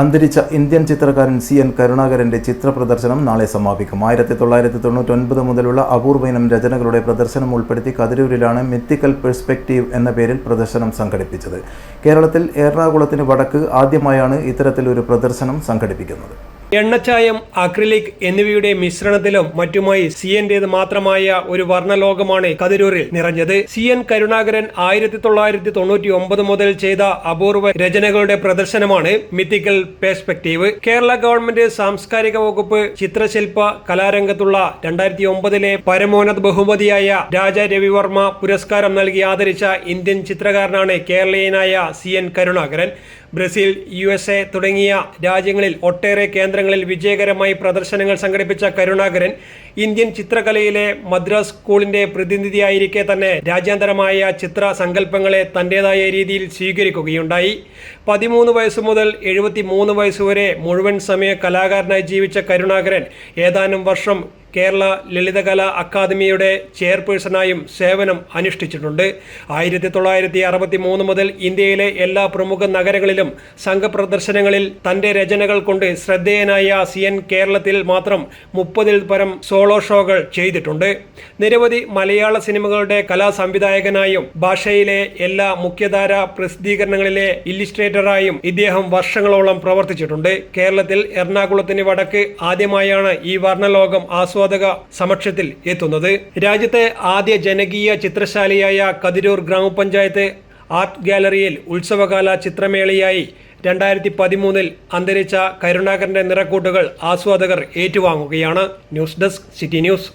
അന്തരിച്ച ഇന്ത്യൻ ചിത്രകാരൻ C N കരുണാകരന്റെ ചിത്ര പ്രദർശനം നാളെ സമാപിക്കും. ആയിരത്തി തൊള്ളായിരത്തി തൊണ്ണൂറ്റൊൻപത് മുതലുള്ള അപൂർവയിനം രചനകളുടെ പ്രദർശനം ഉൾപ്പെടുത്തി കതിരൂരിലാണ് മിത്തിക്കൽ പെർസ്പെക്റ്റീവ് എന്ന പേരിൽ പ്രദർശനം സംഘടിപ്പിച്ചത്. കേരളത്തിൽ എറണാകുളത്തിന് വടക്ക് ആദ്യമായാണ് ഇത്തരത്തിലൊരു പ്രദർശനം സംഘടിപ്പിക്കുന്നത്. എണ്ണച്ചായം അക്രിലിക് എന്നിവയുടെ മിശ്രണത്തിലും മറ്റുമായി സി എന്റേത് മാത്രമായ ഒരു വർണലോകമാണ് കതിരൂരിൽ നിറഞ്ഞത്. സി എൻ കരുണാകരൻ ആയിരത്തി തൊള്ളായിരത്തി തൊണ്ണൂറ്റി ഒമ്പത് മുതൽ ചെയ്ത അപൂർവ രചനകളുടെ പ്രദർശനമാണ് മിത്തിക്കൽ പേഴ്സ്പെക്റ്റീവ് കേരള ഗവൺമെന്റ് സാംസ്കാരിക വകുപ്പ് ചിത്രശില്പ കലാരംഗത്തുള്ള രണ്ടായിരത്തി ഒമ്പതിലെ പരമോന്നത ബഹുമതിയായ രാജ രവിവർമ്മ പുരസ്കാരം നൽകി ആദരിച്ച ഇന്ത്യൻ ചിത്രകാരനാണ് കേരളീയനായ C N Karunakaran. Brazil U S A തുടങ്ങിയ രാജ്യങ്ങളിൽ ഒട്ടേറെ കേന്ദ്രങ്ങളിൽ വിജയകരമായി പ്രദർശനങ്ങൾ സംഘടിപ്പിച്ച കരുണാകരൻ ഇന്ത്യൻ ചിത്രകലയിലെ മദ്രാസ് സ്കൂളിന്റെ പ്രതിനിധിയായിരിക്കെ തന്നെ രാജ്യാന്തരമായ ചിത്ര സങ്കല്പങ്ങളെ തന്റേതായ രീതിയിൽ സ്വീകരിക്കുകയുണ്ടായി. പതിമൂന്ന് വയസ്സ് മുതൽ എഴുപത്തി മൂന്ന് വയസ്സുവരെ മുഴുവൻ സമയ കലാകാരനായി ജീവിച്ച കരുണാകരൻ ഏതാനും വർഷം കേരള ലളിതകലാ അക്കാദമിയുടെ ചെയർപേഴ്സണായും സേവനം അനുഷ്ഠിച്ചിട്ടുണ്ട്. ആയിരത്തി തൊള്ളായിരത്തി അറുപത്തി മൂന്ന് മുതൽ ഇന്ത്യയിലെ എല്ലാ പ്രമുഖ നഗരങ്ങളിലും സംഘപ്രദർശനങ്ങളിൽ തന്റെ രചനകൾ കൊണ്ട് ശ്രദ്ധേയനായ സി എൻ കേരളത്തിൽ മാത്രം മുപ്പതിൽ പരം സോളോ ഷോകൾ ചെയ്തിട്ടുണ്ട്. നിരവധി മലയാള സിനിമകളുടെ കലാ സംവിധായകനായും ഭാഷയിലെ എല്ലാ മുഖ്യധാര പ്രസിദ്ധീകരണങ്ങളിലെ ഇല്ലിസ്ട്രേറ്ററായും ഇദ്ദേഹം വർഷങ്ങളോളം പ്രവർത്തിച്ചിട്ടുണ്ട്. കേരളത്തിൽ എറണാകുളത്തിന് വടക്ക് ആദ്യമായാണ് ഈ വർണലോകം ആസ്വാദക സമക്ഷത്തിൽ എത്തുന്നത്. രാജ്യത്തെ ആദ്യ ജനകീയ ചിത്രശാലയായ കതിരൂർ ഗ്രാമപഞ്ചായത്ത് ആർട്ട് ഗാലറിയിൽ ഉത്സവകാല ചിത്രമേളയായി രണ്ടായിരത്തി പതിമൂന്നിൽ അന്തരിച്ച കരുണാകരന്റെ നിറക്കൂട്ടുകൾ ആസ്വാദകർ ഏറ്റുവാങ്ങുകയാണ്. News desk city news.